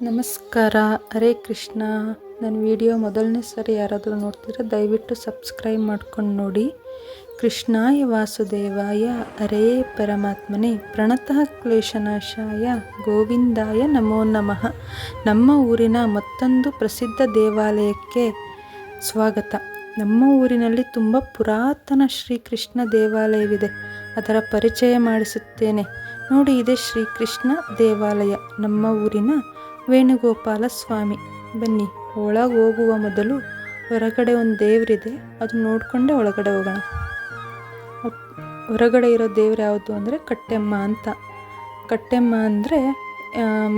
ನಮಸ್ಕಾರ. ಹರೇ ಕೃಷ್ಣ. ನನ್ನ ವಿಡಿಯೋ ಮೊದಲನೇ ಸಾರಿ ಯಾರಾದರೂ ನೋಡ್ತೀರಾ ದಯವಿಟ್ಟು ಸಬ್ಸ್ಕ್ರೈಬ್ ಮಾಡ್ಕೊಂಡು ನೋಡಿ. ಕೃಷ್ಣಾಯ ವಾಸುದೇವಾಯ ಅರೇ ಪರಮಾತ್ಮನೇ. ಪ್ರಣತಃ ಕ್ಲೇಶನಾಶಾಯ, ಗೋವಿಂದಾಯ ನಮೋ ನಮಃ. ನಮ್ಮ ಊರಿನ ಮತ್ತೊಂದು ಪ್ರಸಿದ್ಧ ದೇವಾಲಯಕ್ಕೆ ಸ್ವಾಗತ. ನಮ್ಮ ಊರಿನಲ್ಲಿ ತುಂಬ ಪುರಾತನ ಶ್ರೀಕೃಷ್ಣ ದೇವಾಲಯವಿದೆ. ಅದರ ಪರಿಚಯ ಮಾಡಿಸುತ್ತೇನೆ. ನೋಡಿ, ಇದೆ ಶ್ರೀಕೃಷ್ಣ ದೇವಾಲಯ. ನಮ್ಮ ಊರಿನ ವೇಣುಗೋಪಾಲ ಸ್ವಾಮಿ. ಬನ್ನಿ, ಒಳಗೆ ಹೋಗುವ ಮೊದಲು ಹೊರಗಡೆ ಒಂದು ದೇವರಿದೆ, ಅದು ನೋಡಿಕೊಂಡೇ ಒಳಗಡೆ ಹೋಗೋಣ. ಹೊರಗಡೆ ಇರೋ ದೇವ್ರು ಯಾವುದು ಅಂದರೆ ಕಟ್ಟೆಮ್ಮ ಅಂತ. ಕಟ್ಟೆಮ್ಮ ಅಂದರೆ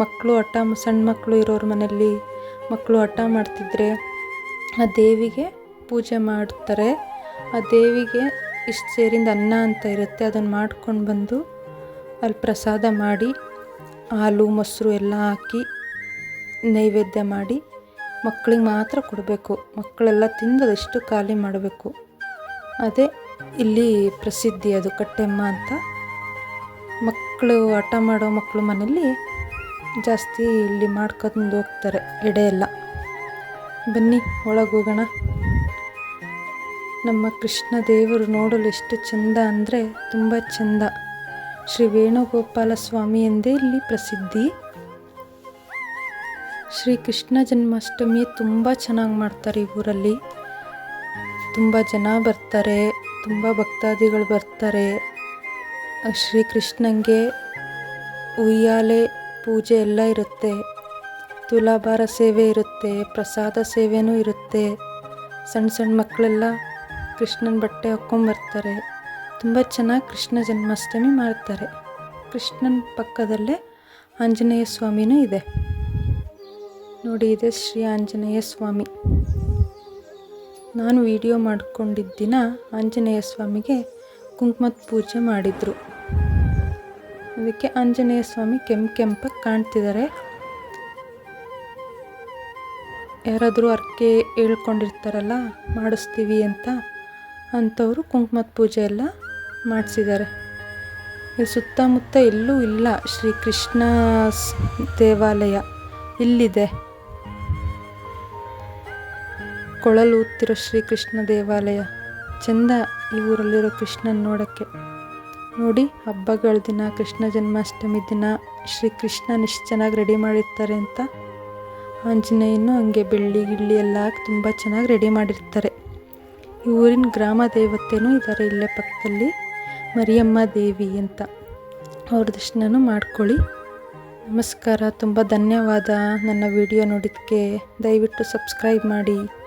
ಮಕ್ಕಳು ಹಠ ಸಣ್ಣ ಮಕ್ಕಳು ಇರೋರ ಮನೆಯಲ್ಲಿ ಮಕ್ಕಳು ಹಠ ಮಾಡ್ತಿದ್ರೆ ಆ ದೇವಿಗೆ ಪೂಜೆ ಮಾಡ್ತಾರೆ. ಆ ದೇವಿಗೆ ಇಷ್ಟು ಸೇರಿಂದ ಅನ್ನ ಅಂತ ಇರುತ್ತೆ ಅದನ್ನು ಮಾಡ್ಕೊಂಡು ಬಂದು ಅಲ್ಲಿ ಪ್ರಸಾದ ಮಾಡಿ, ಹಾಲು, ಮೊಸರು ಎಲ್ಲ ಹಾಕಿ ನೈವೇದ್ಯ ಮಾಡಿ ಮಕ್ಕಳಿಗೆ ಮಾತ್ರ ಕೊಡಬೇಕು. ಮಕ್ಕಳೆಲ್ಲ ತಿಂದು ಖಾಲಿ ಮಾಡಬೇಕು. ಅದೇ ಇಲ್ಲಿ ಪ್ರಸಿದ್ಧಿ ಅದು ಕಟ್ಟೆಮ್ಮ ಅಂತ. ಮಕ್ಕಳು ಹಠ ಮಾಡೋ ಮಕ್ಕಳು ಮನೇಲಿ ಜಾಸ್ತಿ ಇಲ್ಲಿ ಮಾಡ್ಕೊಂಡು ಹೋಗ್ತಾರೆ, ಎಡೆ ಎಲ್ಲ. ಬನ್ನಿ, ಒಳಗೆ ಹೋಗೋಣ. ನಮ್ಮ ಕೃಷ್ಣ ದೇವರು ನೋಡಲು ಎಷ್ಟು ಚಂದ ಅಂದರೆ ತುಂಬ ಚೆಂದ. ಶ್ರೀ ವೇಣುಗೋಪಾಲ ಸ್ವಾಮಿ ಎಂದೇ ಇಲ್ಲಿ ಪ್ರಸಿದ್ಧಿ. ಶ್ರೀ ಕೃಷ್ಣ ಜನ್ಮಾಷ್ಟಮಿ ತುಂಬ ಚೆನ್ನಾಗಿ ಮಾಡ್ತಾರೆ ಈ ಊರಲ್ಲಿ. ತುಂಬ ಜನ ಬರ್ತಾರೆ, ತುಂಬ ಭಕ್ತಾದಿಗಳು ಬರ್ತಾರೆ. ಶ್ರೀ ಕೃಷ್ಣಂಗೆ ಉಯ್ಯಾಲೆ ಪೂಜೆ ಎಲ್ಲ ಇರುತ್ತೆ. ತುಲಾಭಾರ ಸೇವೆ ಇರುತ್ತೆ, ಪ್ರಸಾದ ಸೇವೆನೂ ಇರುತ್ತೆ. ಸಣ್ಣ ಸಣ್ಣ ಮಕ್ಕಳೆಲ್ಲ ಕೃಷ್ಣನ ಬಟ್ಟೆ ಹಾಕ್ಕೊಂಬರ್ತಾರೆ ತುಂಬ ಚೆನ್ನಾಗಿ ಕೃಷ್ಣ ಜನ್ಮಾಷ್ಟಮಿ ಮಾಡ್ತಾರೆ. ಕೃಷ್ಣನ ಪಕ್ಕದಲ್ಲೇ ಆಂಜನೇಯ ಸ್ವಾಮಿನೂ ಇದೆ. ನೋಡಿ, ಇದೆ ಶ್ರೀ ಆಂಜನೇಯ ಸ್ವಾಮಿ. ನಾನು ವಿಡಿಯೋ ಮಾಡಿಕೊಂಡಿದ್ದ ದಿನ ಆಂಜನೇಯ ಸ್ವಾಮಿಗೆ ಕುಂಕುಮದ ಪೂಜೆ ಮಾಡಿದರು. ಅದಕ್ಕೆ ಆಂಜನೇಯ ಸ್ವಾಮಿ ಕೆಂಪು ಕೆಂಪಾಗಿ ಕಾಣ್ತಿದ್ದಾರೆ. ಯಾರಾದರೂ ಅರ್ಕೆ ಹೇಳ್ಕೊಂಡಿರ್ತಾರಲ್ಲ, ಮಾಡಿಸ್ತೀವಿ ಅಂತ ಅಂಥವರು ಕುಂಕುಮದ ಪೂಜೆ ಎಲ್ಲ ಮಾಡಿಸಿದ್ದಾರೆ. ಇಲ್ಲಿ ಸುತ್ತಮುತ್ತ ಎಲ್ಲೂ ಇಲ್ಲ. ಶ್ರೀ ಕೃಷ್ಣ ದೇವಾಲಯ ಇಲ್ಲಿದೆ. ಕೊಳಲು ಊದ್ತಿರೋ ಶ್ರೀಕೃಷ್ಣ ದೇವಾಲಯ. ಚೆಂದ ಈ ಊರಲ್ಲಿರೋ ಕೃಷ್ಣನ ನೋಡೋಕ್ಕೆ. ನೋಡಿ, ಹಬ್ಬಗಳ ದಿನ, ಕೃಷ್ಣ ಜನ್ಮಾಷ್ಟಮಿ ದಿನ ಶ್ರೀ ಕೃಷ್ಣನ ಇಷ್ಟು ಚೆನ್ನಾಗಿ ರೆಡಿ ಮಾಡಿರ್ತಾರೆ ಅಂತ. ಆಂಜನೇಯನು ಹಂಗೆ ಬೆಳ್ಳಿ, ಗಿಳ್ಳಿ ಎಲ್ಲ ಹಾಕಿ ತುಂಬ ಚೆನ್ನಾಗಿ ರೆಡಿ ಮಾಡಿರ್ತಾರೆ. ಈ ಊರಿನ ಗ್ರಾಮ ದೇವತೆನೂ ಇದ್ದಾರೆ ಇಲ್ಲೇ ಪಕ್ಕದಲ್ಲಿ. ಮರಿಯಮ್ಮ ದೇವಿ ಅಂತ. ಅವ್ರ ದರ್ಶನನೂ ಮಾಡ್ಕೊಳ್ಳಿ. ನಮಸ್ಕಾರ, ತುಂಬ ಧನ್ಯವಾದ. ನನ್ನ ವಿಡಿಯೋ ನೋಡಿದ್ದಕ್ಕೆ ದಯವಿಟ್ಟು ಸಬ್ಸ್ಕ್ರೈಬ್ ಮಾಡಿ.